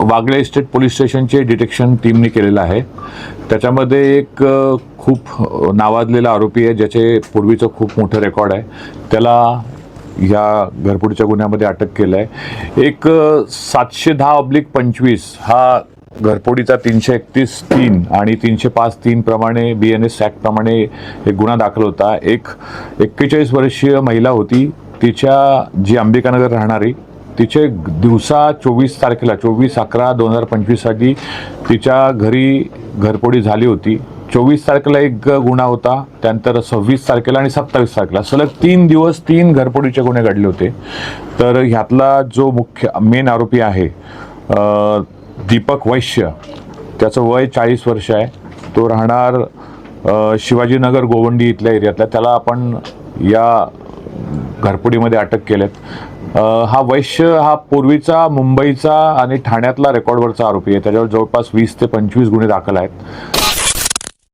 Wagle estate police स्टेशनचे detection टीमने केलेलं आहे. त्याच्यामध्ये एक खूप नावाजलेला आरोपी आहे ज्याचे पूर्वीचं खूप मोठं रेकॉर्ड आहे. त्याला ह्या घरपुडीच्या गुन्ह्यामध्ये अटक केलं आहे एक सातशे दहा ऑब्लिक पंचवीस हा घरपोडीचा तीनशे एकतीस तीन आणि तीनशे पाच तीन प्रमाणे बी एन एस ॲक्टप्रमाणे एक गुन्हा दाखल होता. एक एक्केचाळीस वर्षीय महिला होती. तिच्या जी अंबिकानगर राहणारी तिचे दिवसा चोवीस तारखेला चोवीस अकरा दोन हजार पंचवीससाठी तिच्या घरी घरपोडी झाली होती. चोवीस तारखेला एक गुन्हा होता त्यानंतर सव्वीस तारखेला आणि सत्तावीस तारखेला. सलग तीन दिवस तीन घरपोडीचे गुन्हे घडले होते. तर ह्यातला जो मुख्य मेन आरोपी आहे दीपक वैश्य त्याचं वय चाळीस वर्ष आहे. तो राहणार शिवाजीनगर गोवंडी इथल्या एरियातला. त्याला आपण या घरपोडीमध्ये अटक केल्यात. हा वैश्य हा पूर्वीचा मुंबईचा आणि ठाण्यातला रेकॉर्डवरचा आरोपी आहे. त्याच्यावर जवळपास वीस ते पंचवीस गुन्हे दाखल आहेत.